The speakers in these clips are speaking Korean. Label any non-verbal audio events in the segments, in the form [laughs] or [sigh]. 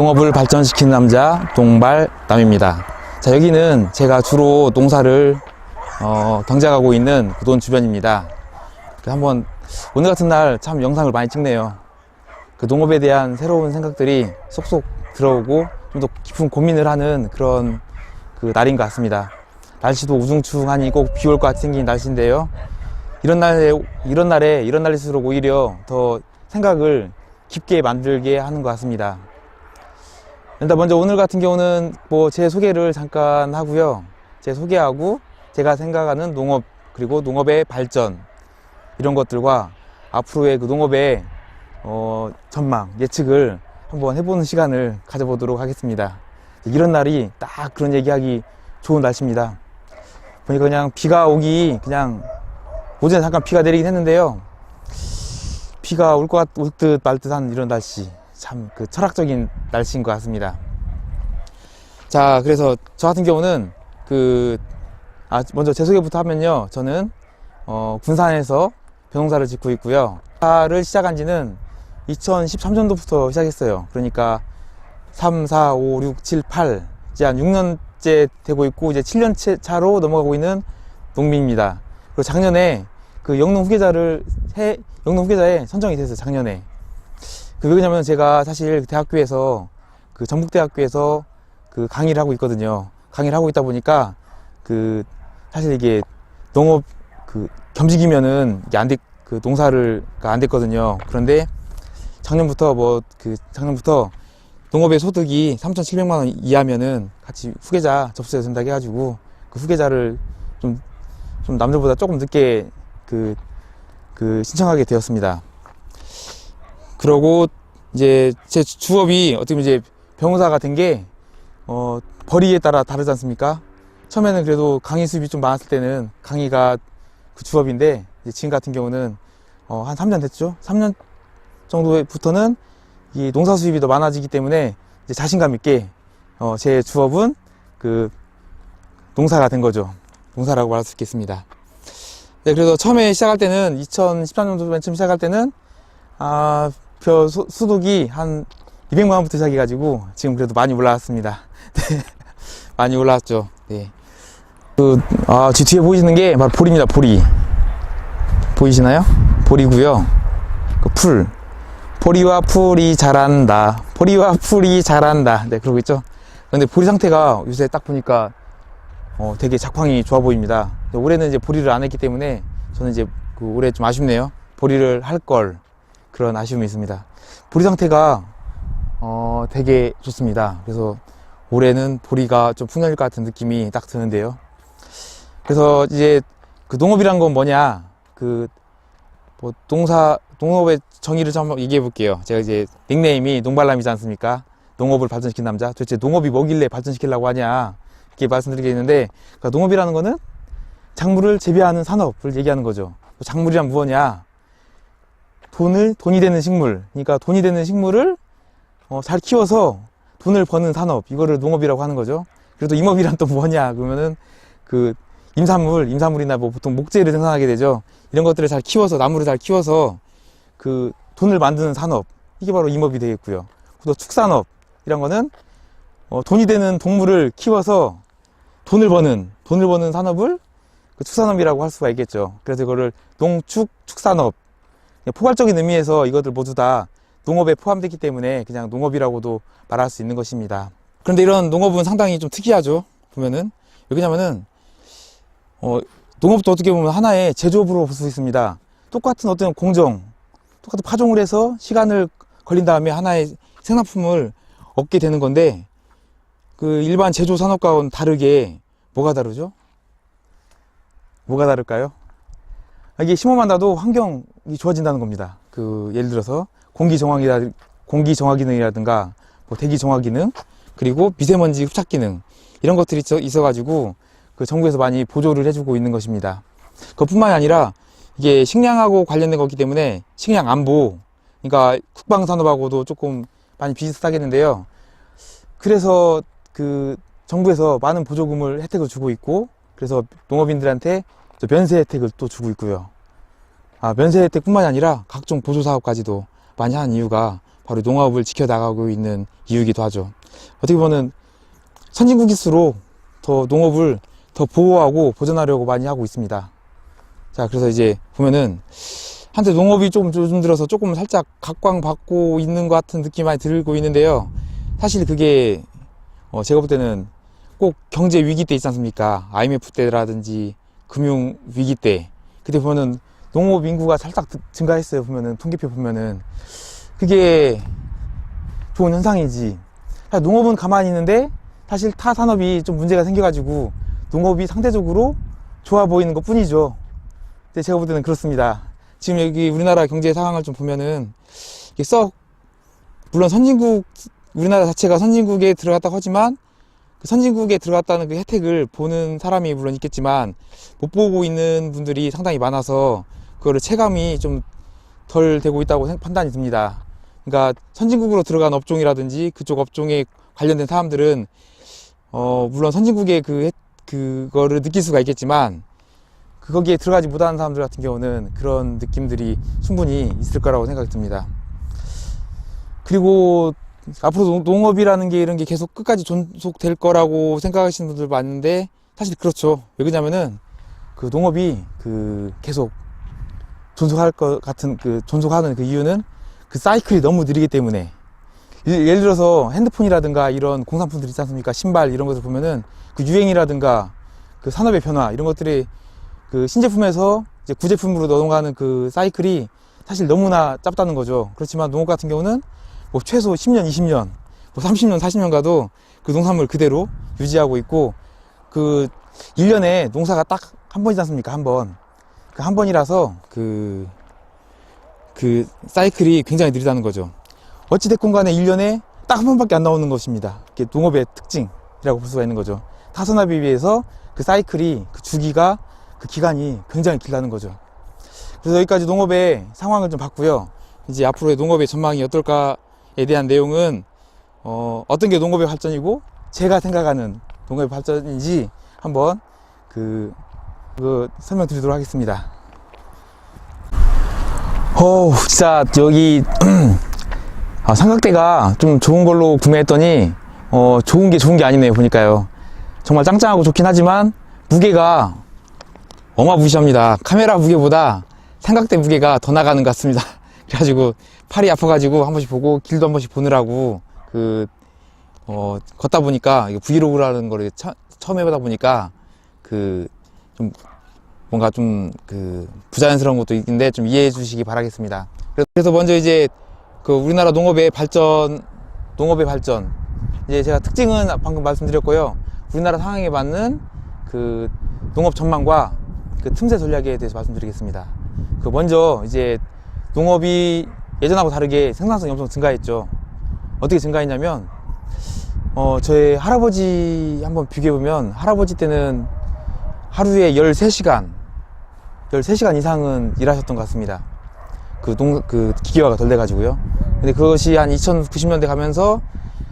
농업을 발전시키는 남자 동발남입니다. 자 여기는 제가 주로 농사를 어, 경작하고 있는 구돈 주변입니다. 그 한번 오늘 같은 날 참 영상을 많이 찍네요. 그 농업에 대한 새로운 생각들이 쏙쏙 들어오고 좀 더 깊은 고민을 하는 그런 그 날인 것 같습니다. 날씨도 우중충하니 꼭 비 올것 생긴 날씨인데요. 이런 날에 이런 날에 이런 날일수록 오히려 더 생각을 깊게 만들게 하는 것 같습니다. 일단 먼저 오늘 같은 경우는 뭐 제 소개를 잠깐 하고요. 제 소개하고 제가 생각하는 농업 그리고 농업의 발전 이런 것들과 앞으로의 그 농업의 어, 전망 예측을 한번 해보는 시간을 가져보도록 하겠습니다. 이런 날이 딱 그런 얘기하기 좋은 날씨입니다. 보니까 그냥 비가 오기 그냥 오전에 잠깐 비가 내리긴 했는데요. 비가 올 것, 올듯 말 듯한 이런 날씨. 참 그 철학적인 날씨인 것 같습니다. 자, 그래서 저 같은 경우는 그, 아, 먼저 제 소개부터 하면요. 저는, 어, 군산에서 벼농사를 짓고 있고요. 를 시작한 지는 2013년도부터 시작했어요. 그러니까 3, 4, 5, 6, 7, 8. 이제 한 6년째 되고 있고, 이제 7년 차로 넘어가고 있는 농민입니다. 그리고 작년에 그 영농 후계자를 해, 영농 후계자에 선정이 됐어요, 작년에. 그 왜냐면 제가 사실 대학교에서 그 전북대학교에서 그 강의를 하고 있거든요. 강의를 하고 있다 보니까 그 사실 이게 농업 그 겸직이면은 이게 안 돼, 그 농사를 안 됐거든요. 그런데 작년부터 뭐 그 작년부터 농업의 소득이 3,700만 원 이하면은 같이 후계자 접수해야 된다고 해가지고 그 후계자를 좀, 좀 남들보다 조금 늦게 그, 그 신청하게 되었습니다. 그러고 이제 제 주업이 어떻게 보면 이제 병사가 된게 어, 벌이에 따라 다르지 않습니까? 처음에는 그래도 강의 수입이 좀 많았을 때는 강의가 그 주업인데 이제 지금 같은 경우는 어, 한 3년 됐죠? 3년 정도부터는 이 농사 수입이 더 많아지기 때문에 이제 자신감 있게 어, 제 주업은 그 농사가 된 거죠. 농사라고 말할 수 있겠습니다. 네, 그래서 처음에 시작할 때는 2013년도 맨 처음 시작할 때는 아, 벼 소- 수독이 한 200만 원부터 시작해가지고 지금 그래도 많이 올라왔습니다. [laughs] 네, 많이 올라왔죠. 네. 그, 아, 지 뒤에 보이시는 게 바로 보리입니다. 보리. 보이시나요? 보리고요. 그 풀. 보리와 풀이 자란다. 보리와 풀이 자란다. 네, 그러고 있죠. 근데 보리 상태가 요새 딱 보니까 어, 되게 작황이 좋아 보입니다. 올해는 이제 보리를 안 했기 때문에 저는 이제 그 올해 좀 아쉽네요. 보리를 할 걸 그런 아쉬움이 있습니다. 보리 상태가 어, 되게 좋습니다. 그래서 올해는 보리가 좀 풍년일 것 같은 느낌이 딱 드는데요. 그래서 이제 그 농업이란 건 뭐냐? 그 뭐 농사 농업의 정의를 좀 한번 얘기해 볼게요. 제가 이제 닉네임이 농발남이지 않습니까? 농업을 발전시킨 남자. 도대체 농업이 뭐길래 발전시키려고 하냐? 이렇게 말씀드리겠는데 그러니까 농업이라는 거는 작물을 재배하는 산업을 얘기하는 거죠. 작물이란 무엇이냐? 돈을 돈이 되는 식물. 그러니까 돈이 되는 식물을 어, 잘 키워서 돈을 버는 산업. 이거를 농업이라고 하는 거죠. 그래도 임업이란 또 뭐냐? 그러면은 그 임산물, 임산물이나 뭐 보통 목재를 생산하게 되죠. 이런 것들을 잘 키워서 나무를 잘 키워서 그 돈을 만드는 산업. 이게 바로 임업이 되겠고요. 또 축산업 이런 거는 어, 돈이 되는 동물을 키워서 돈을 버는 돈을 버는 산업을 그 축산업이라고 할 수가 있겠죠. 그래서 이거를 농축 축산업 포괄적인 의미에서 이것들 모두 다 농업에 포함되기 때문에 그냥 농업이라고도 말할 수 있는 것입니다. 그런데 이런 농업은 상당히 좀 특이하죠. 보면은 왜냐면은 어, 농업도 어떻게 보면 하나의 제조업으로 볼 수 있습니다. 똑같은 어떤 공정, 똑같은 파종을 해서 시간을 걸린 다음에 하나의 생산품을 얻게 되는 건데 그 일반 제조 산업과는 다르게 뭐가 다르죠? 뭐가 다를까요? 이게 심어만 놔도 환경이 좋아진다는 겁니다. 그 예를 들어서 공기 정화기라 공기 정화 기능이라든가 뭐 대기 정화 기능 그리고 미세먼지 흡착 기능 이런 것들이 있어, 있어가지고 그 정부에서 많이 보조를 해주고 있는 것입니다. 그것뿐만이 아니라 이게 식량하고 관련된 거기 때문에 식량 안보 그러니까 국방 산업하고도 조금 많이 비슷하겠는데요. 그래서 그 정부에서 많은 보조금을 혜택을 주고 있고 그래서 농업인들한테 저 면세 혜택을 또 주고 있고요. 아, 면세 혜택뿐만이 아니라 각종 보조 사업까지도 많이 하는 이유가 바로 농업을 지켜나가고 있는 이유이기도 하죠. 어떻게 보면 선진국일수록 더 농업을 더 보호하고 보존하려고 많이 하고 있습니다. 자, 그래서 이제 보면은 한때 농업이 좀 요즘 들어서 조금 살짝 각광받고 있는 것 같은 느낌이 많이 들고 있는데요. 사실 그게 어, 제가 볼 때는 꼭 경제 위기 때 있지 않습니까? IMF 때라든지 금융 위기 때 그때 보면은 농업 인구가 살짝 증가했어요. 보면은 통계표 보면은 그게 좋은 현상이지. 농업은 가만히 있는데 사실 타 산업이 좀 문제가 생겨가지고 농업이 상대적으로 좋아 보이는 것 뿐이죠. 근데 제가 볼 때는 그렇습니다. 지금 여기 우리나라 경제 상황을 좀 보면은 이게 썩 물론 선진국 우리나라 자체가 선진국에 들어갔다고 하지만 그 선진국에 들어갔다는 그 혜택을 보는 사람이 물론 있겠지만 못 보고 있는 분들이 상당히 많아서 그거를 체감이 좀 덜 되고 있다고 생- 판단이 듭니다. 그러니까 선진국으로 들어간 업종이라든지 그쪽 업종에 관련된 사람들은 어 물론 선진국의 그 혜- 그거를 느낄 수가 있겠지만 그 거기에 들어가지 못하는 사람들 같은 경우는 그런 느낌들이 충분히 있을 거라고 생각이 듭니다. 그리고 앞으로 농- 농업이라는 게 이런 게 계속 끝까지 존속될 거라고 생각하시는 분들 많은데 사실 그렇죠. 왜 그러냐면은 그 농업이 그 계속 존속할 것 같은 그 존속하는 그 이유는 그 사이클이 너무 느리기 때문에 예- 예를 들어서 핸드폰이라든가 이런 공산품들 있지 않습니까? 신발 이런 것을 보면은 그 유행이라든가 그 산업의 변화 이런 것들이 그 신제품에서 이제 구제품으로 넘어가는 그 사이클이 사실 너무나 짧다는 거죠. 그렇지만 농업 같은 경우는 뭐 최소 10년, 20년, 뭐 30년, 40년 가도 그 농산물 그대로 유지하고 있고 그 1년에 농사가 딱 한 번이지 않습니까? 한 번. 그한 번이라서 그, 그 사이클이 굉장히 느리다는 거죠. 어찌됐건 간에 1년에 딱 한 번밖에 안 나오는 것입니다. 이게 농업의 특징이라고 볼 수가 있는 거죠. 타선업에 비해서 그 사이클이, 그 주기가, 그 기간이 굉장히 길다는 거죠. 그래서 여기까지 농업의 상황을 좀 봤고요. 이제 앞으로의 농업의 전망이 어떨까에 대한 내용은, 어, 어떤 게 농업의 발전이고, 제가 생각하는 농업의 발전인지 한번 그, 그 설명드리도록 하겠습니다. 어, 진짜 여기 [clears throat] 아, 삼각대가 좀 좋은 걸로 구매했더니 어, 좋은 게 좋은 게 아니네요 보니까요. 정말 짱짱하고 좋긴 하지만 무게가 어마무시합니다. 카메라 무게보다 삼각대 무게가 더 나가는 것 같습니다. [laughs] 그래가지고 팔이 아파가지고 한 번씩 보고 길도 한 번씩 보느라고 그 어, 걷다 보니까 브이로그라는 거를 처, 처음 해보다 보니까 그 좀 뭔가 좀 그 부자연스러운 것도 있는데 좀 이해해 주시기 바라겠습니다. 그래서 먼저 이제 그 우리나라 농업의 발전, 농업의 발전. 이제 제가 특징은 방금 말씀드렸고요. 우리나라 상황에 맞는 그 농업 전망과 그 틈새 전략에 대해서 말씀드리겠습니다. 그 먼저 이제 농업이 예전하고 다르게 생산성이 엄청 증가했죠. 어떻게 증가했냐면 어 저희 할아버지 한번 비교해 보면 할아버지 때는 하루에 13시간 13시간 이상은 일하셨던 것 같습니다. 그 농, 그 기계화가 덜 돼가지고요. 근데 그것이 한 2090년대 가면서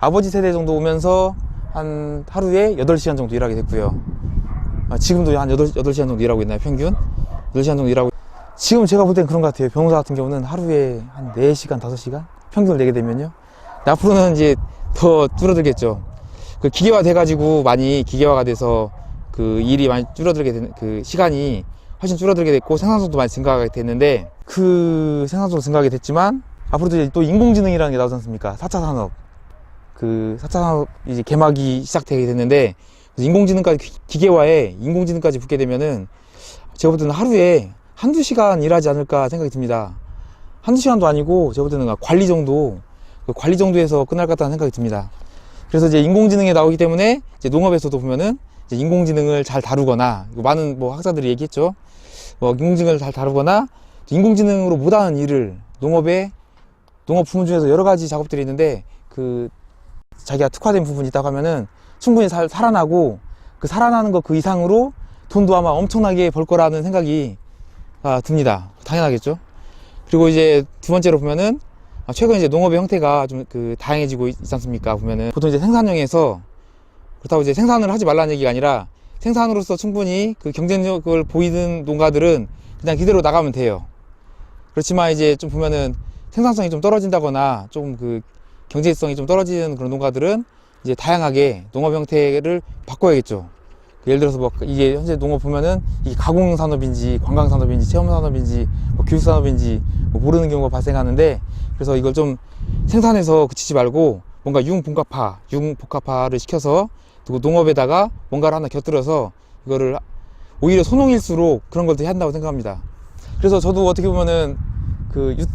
아버지 세대 정도 오면서 한 하루에 8시간 정도 일하게 됐고요. 아, 지금도 한 8, 8시간 정도 일하고 있나요, 평균? 8시간 정도 일하고. 지금 제가 볼 땐 그런 것 같아요. 병사 같은 경우는 하루에 한 4시간, 5시간? 평균을 내게 되면요. 앞으로는 이제 더 줄어들겠죠. 그 기계화 돼가지고 많이 기계화가 돼서 그 일이 많이 줄어들게 되는 그 시간이 훨씬 줄어들게 됐고 생산성도 많이 증가하게 됐는데 그 생산성도 증가하게 됐지만 앞으로도 이제 또 인공지능이라는 게 나오지 않습니까? 4차 산업 그 4차 산업 이제 개막이 시작되게 됐는데 인공지능까지 기- 기계화에 인공지능까지 붙게 되면은 제가 볼 때는 하루에 한두 시간 일하지 않을까 생각이 듭니다. 한두 시간도 아니고 제가 볼 때는 관리 정도 그 관리 정도에서 끝날 것 같다는 생각이 듭니다. 그래서 이제 인공지능이 나오기 때문에 이제 농업에서도 보면은 이제 인공지능을 잘 다루거나 많은 뭐 학자들이 얘기했죠. 뭐 인공지능을 잘 다루거나 인공지능으로 못하는 일을 농업에 농업 부문 중에서 여러 가지 작업들이 있는데 그 자기가 특화된 부분이 있다고 하면은 충분히 살, 살아나고 그 살아나는 것 그 이상으로 돈도 아마 엄청나게 벌 거라는 생각이 아, 듭니다. 당연하겠죠. 그리고 이제 두 번째로 보면은 아, 최근 이제 농업의 형태가 좀 그 다양해지고 있, 있지 않습니까? 보면은 보통 이제 생산형에서 그렇다고 이제 생산을 하지 말라는 얘기가 아니라 생산으로서 충분히 그 경쟁력을 보이는 농가들은 그냥 그대로 나가면 돼요. 그렇지만 이제 좀 보면은 생산성이 좀 떨어진다거나 좀 그 경제성이 좀 떨어지는 그런 농가들은 이제 다양하게 농업 형태를 바꿔야겠죠. 그 예를 들어서 뭐 이게 현재 농업 보면은 이게 가공 산업인지 관광 산업인지 체험 산업인지 뭐 교육 산업인지 뭐 모르는 경우가 발생하는데 그래서 이걸 좀 생산해서 그치지 말고 뭔가 융분갑화, 융복합화를 시켜서 그리고 농업에다가 뭔가를 하나 곁들여서 이거를 오히려 소농일수록 그런 걸 더 해야 한다고 생각합니다. 그래서 저도 어떻게 보면은 그 유-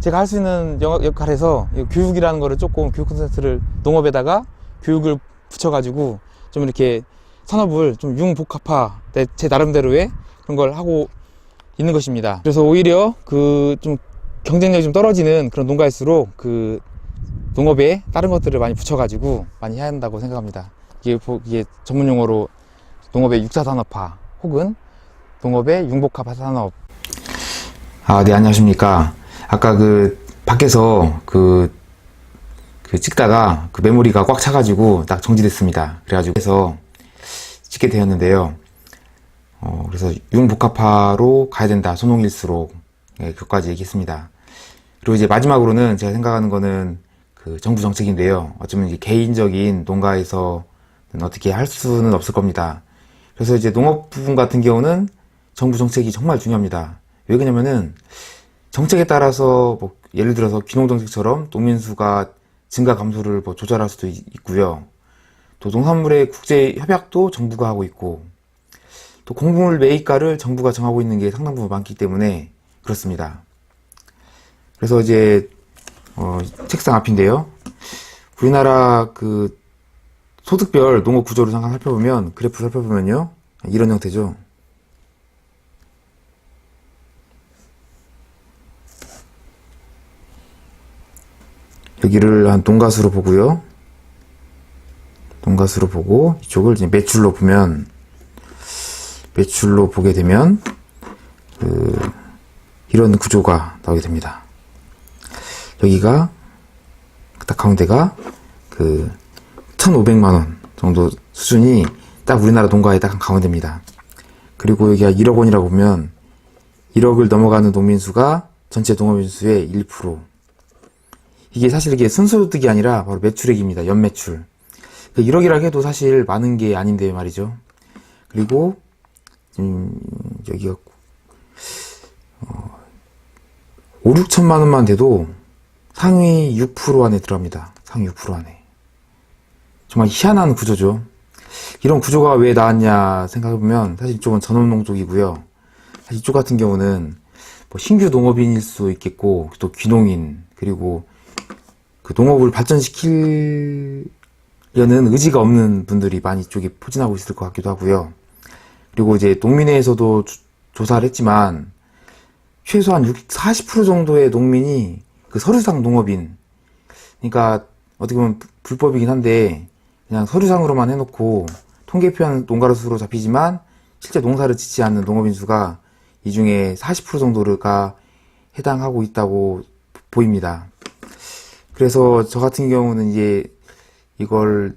제가 할 수 있는 영- 역할에서 이 교육이라는 거를 조금 교육 콘텐츠를 농업에다가 교육을 붙여가지고 좀 이렇게 산업을 좀 융복합화 내- 제 나름대로의 그런 걸 하고 있는 것입니다. 그래서 오히려 그 좀 경쟁력이 좀 떨어지는 그런 농가일수록 그 농업에 다른 것들을 많이 붙여가지고 많이 해야 한다고 생각합니다. 이게, 전문 용어로 농업의 육사산업화 혹은 농업의 융복합화 산업. 아, 네, 안녕하십니까. 아까 그 밖에서 그, 그 찍다가 그 메모리가 꽉 차가지고 딱 정지됐습니다. 그래가지고 해서 찍게 되었는데요. 어, 그래서 융복합화로 가야 된다. 소농일수록. 예, 그까지 얘기했습니다. 그리고 이제 마지막으로는 제가 생각하는 거는 그 정부 정책인데요. 어쩌면 개인적인 농가에서는 어떻게 할 수는 없을 겁니다. 그래서 이제 농업 부분 같은 경우는 정부 정책이 정말 중요합니다. 왜 그러냐면은 정책에 따라서 뭐 예를 들어서 귀농 정책처럼 농민 수가 증가 감소를 뭐 조절할 수도 있- 있고요. 또 농산물의 국제 협약도 정부가 하고 있고 또 공물 매입가를 정부가 정하고 있는 게 상당 부분 많기 때문에 그렇습니다. 그래서 이제 어, 책상 앞인데요. 우리나라 그 소득별 농업 구조를 잠깐 살펴보면 그래프 살펴보면요 이런 형태죠. 여기를 한 동가수로 보고요. 동가수로 보고 이쪽을 이제 매출로 보면 매출로 보게 되면 그 이런 구조가 나오게 됩니다. 여기가 딱 가운데가 그 1,500만 원 정도 수준이 딱 우리나라 농가의 딱 가운데입니다. 그리고 여기가 1억 원이라고 보면 1억을 넘어가는 농민 수가 전체 농업인 수의 1%. 이게 사실 이게 순소득이 아니라 바로 매출액입니다. 연매출. 1억이라 해도 사실 많은 게 아닌데 말이죠. 그리고 음, 여기가 5, 6천만 원만 돼도 상위 6% 안에 들어갑니다. 상위 6% 안에. 정말 희한한 구조죠. 이런 구조가 왜 나왔냐 생각해보면 사실 이쪽은 전업농 쪽이고요. 사실 이쪽 같은 경우는 뭐 신규 농업인일 수 있겠고 또 귀농인 그리고 그 농업을 발전시키려는 의지가 없는 분들이 많이 이쪽에 포진하고 있을 것 같기도 하고요. 그리고 이제 농민회에서도 조- 조사를 했지만 최소한 60, 40% 정도의 농민이 그 서류상 농업인. 그러니까 어떻게 보면 불- 불법이긴 한데 그냥 서류상으로만 해놓고 통계표한 농가로 수로 잡히지만 실제 농사를 짓지 않는 농업인 수가 이 중에 40% 정도가 해당하고 있다고 보입니다. 그래서 저 같은 경우는 이제 이걸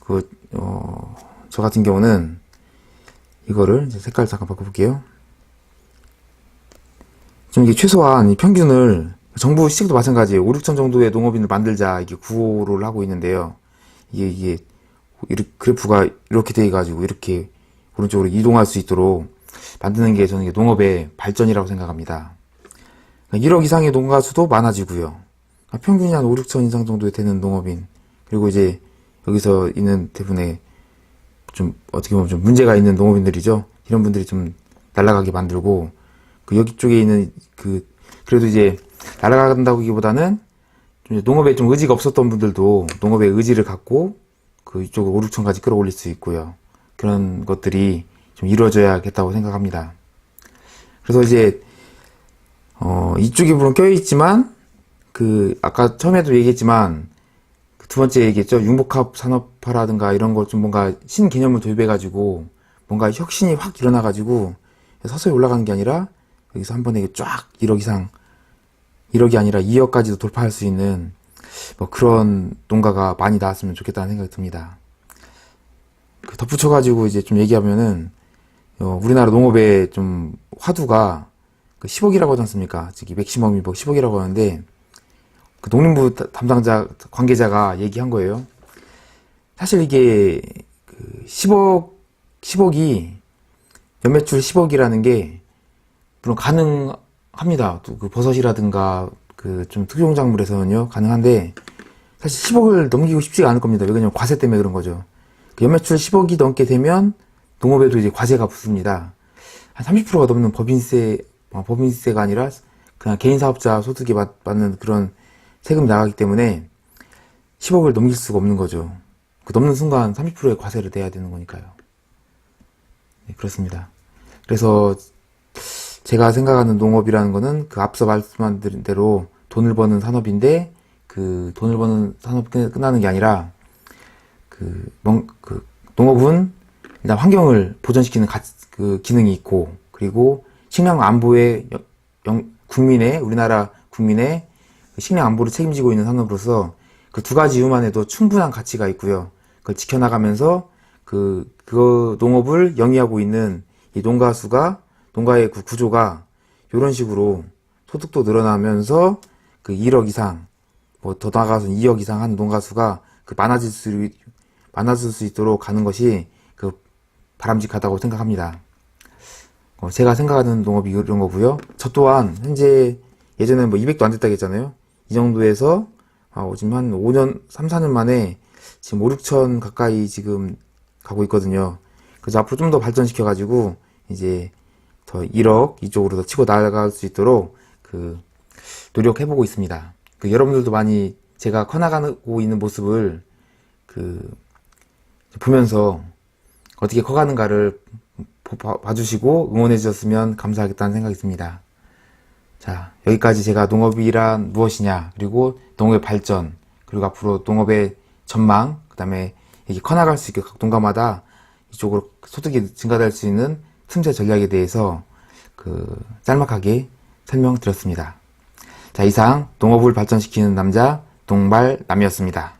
그, 어, 저 같은 경우는 이거를 색깔 잠깐 바꿔볼게요. 좀 이게 최소한 이 평균을 정부 시책도 마찬가지예요. 5, 6천 정도의 농업인을 만들자 이게 구호를 하고 있는데요. 이게 이게 이렇게 그래프가 이렇게 돼 가지고 이렇게 오른쪽으로 이동할 수 있도록 만드는 게 저는 농업의 발전이라고 생각합니다. 1억 이상의 농가 수도 많아지고요. 평균이 한 5, 6천 이상 정도 되는 농업인 그리고 이제 여기서 있는 대부분의 좀 어떻게 보면 좀 문제가 있는 농업인들이죠. 이런 분들이 좀 날아가게 만들고 그 여기 쪽에 있는 그 그래도 이제 날아간다기보다는 농업에 좀 의지가 없었던 분들도 농업에 의지를 갖고 그 이쪽을 5, 6천까지 끌어올릴 수 있고요. 그런 것들이 좀 이루어져야겠다고 생각합니다. 그래서 이제 어 이쪽에 물론 껴 있지만 그 아까 처음에도 얘기했지만 그 두 번째 얘기했죠. 융복합 산업화라든가 이런 걸 좀 뭔가 신개념을 도입해가지고 뭔가 혁신이 확 일어나가지고 서서히 올라가는 게 아니라 여기서 한 번에 쫙 1억 이상 1억이 아니라 2억까지도 돌파할 수 있는 뭐 그런 농가가 많이 나왔으면 좋겠다는 생각이 듭니다. 그 덧붙여가지고 이제 좀 얘기하면은 어, 우리나라 농업의 좀 화두가 그 10억이라고 하지 않습니까? 저기 맥시멈이 뭐 10억이라고 하는데 그 농림부 다- 담당자 관계자가 얘기한 거예요. 사실 이게 그 10억 10억이 연매출 10억이라는 게 물론 가능 합니다. 또 그 버섯이라든가 그 좀 특용 작물에서는요 가능한데 사실 10억을 넘기고 싶지가 않을 겁니다. 왜냐면 과세 때문에 그런 거죠. 그 연매출 10억이 넘게 되면 농업에도 이제 과세가 붙습니다. 한 30%가 넘는 법인세, 어, 법인세가 아니라 그냥 개인 사업자 소득에 받, 받는 그런 세금이 나가기 때문에 10억을 넘길 수가 없는 거죠. 그 넘는 순간 30%의 과세를 내야 되는 거니까요. 네, 그렇습니다. 그래서 제가 생각하는 농업이라는 거는 그 앞서 말씀한 대로 돈을 버는 산업인데 그 돈을 버는 산업이 끝- 끝나는 게 아니라 그, 농, 그 농업은 일단 환경을 보존시키는 가, 그 기능이 있고 그리고 식량 안보에 국민의 우리나라 국민의 식량 안보를 책임지고 있는 산업으로서 그 두 가지 이유만 해도 충분한 가치가 있고요. 그걸 지켜나가면서 그, 그 농업을 영위하고 있는 이 농가 수가, 농가의 그 구조가 이런 식으로 소득도 늘어나면서 그 1억 이상, 뭐 더 나아가서 2억 이상 하는 농가 수가 그 많아질 수, 많아질 수 있도록 가는 것이 그 바람직하다고 생각합니다. 어, 제가 생각하는 농업이 이런 거고요. 저 또한 현재 예전에 뭐 200도 안 됐다고 했잖아요. 이 정도에서 아, 지금 한 5년, 3, 4년 만에 지금 5, 6천 가까이 지금 가고 있거든요. 그래서 앞으로 좀 더 발전시켜가지고 이제 더 1억 이쪽으로 더 치고 나갈 수 있도록 그 노력해 보고 있습니다. 그 여러분들도 많이 제가 커나가고 있는 모습을 그 보면서 어떻게 커가는가를 봐주시고 응원해 주셨으면 감사하겠다는 생각이 듭니다. 자, 여기까지 제가 농업이란 무엇이냐, 그리고 농업의 발전, 그리고 앞으로 농업의 전망, 그 다음에 커나갈 수 있게 각 농가마다 이쪽으로 소득이 증가될 수 있는 틈새 전략에 대해서 그 짤막하게 설명드렸습니다. 자, 이상 농업을 발전시키는 남자 동발남이었습니다.